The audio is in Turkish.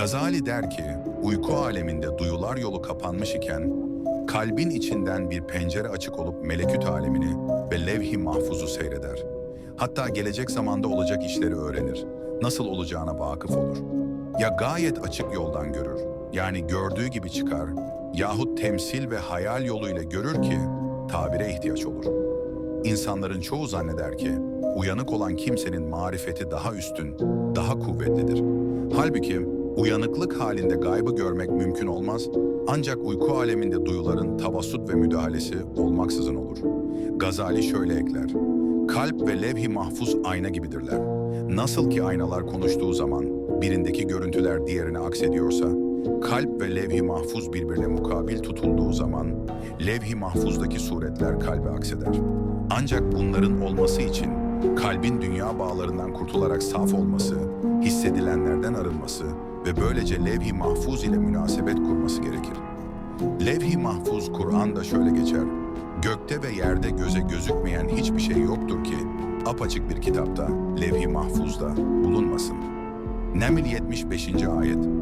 Gazali der ki, uyku aleminde duyular yolu kapanmış iken, kalbin içinden bir pencere açık olup meleküt alemini ve levh-i mahfuzu seyreder. Hatta gelecek zamanda olacak işleri öğrenir. Nasıl olacağına vakıf olur. Ya gayet açık yoldan görür, yani gördüğü gibi çıkar, yahut temsil ve hayal yoluyla görür ki tabire ihtiyaç olur. İnsanların çoğu zanneder ki uyanık olan kimsenin marifeti daha üstün, daha kuvvetlidir. Halbuki uyanıklık halinde gaybı görmek mümkün olmaz ancak uyku aleminde duyuların tavassut ve müdahalesi olmaksızın olur. Gazali şöyle ekler. Kalp ve levh-i mahfuz ayna gibidirler. Nasıl ki aynalar konuştuğu zaman birindeki görüntüler diğerine aksediyorsa, kalp ve levh-i mahfuz birbirine mukabil tutulduğu zaman levh-i mahfuzdaki suretler kalbe akseder. Ancak bunların olması için kalbin dünya bağlarından kurtularak saf olması, hissedilenlerden arınması ve böylece levh-i mahfuz ile münasebet kurması gerekir. Levh-i mahfuz Kur'an'da şöyle geçer. Gökte ve yerde göze gözükmeyen hiçbir şey yoktur ki apaçık bir kitapta, levh-i mahfuzda bulunmasın. Neml 75. ayet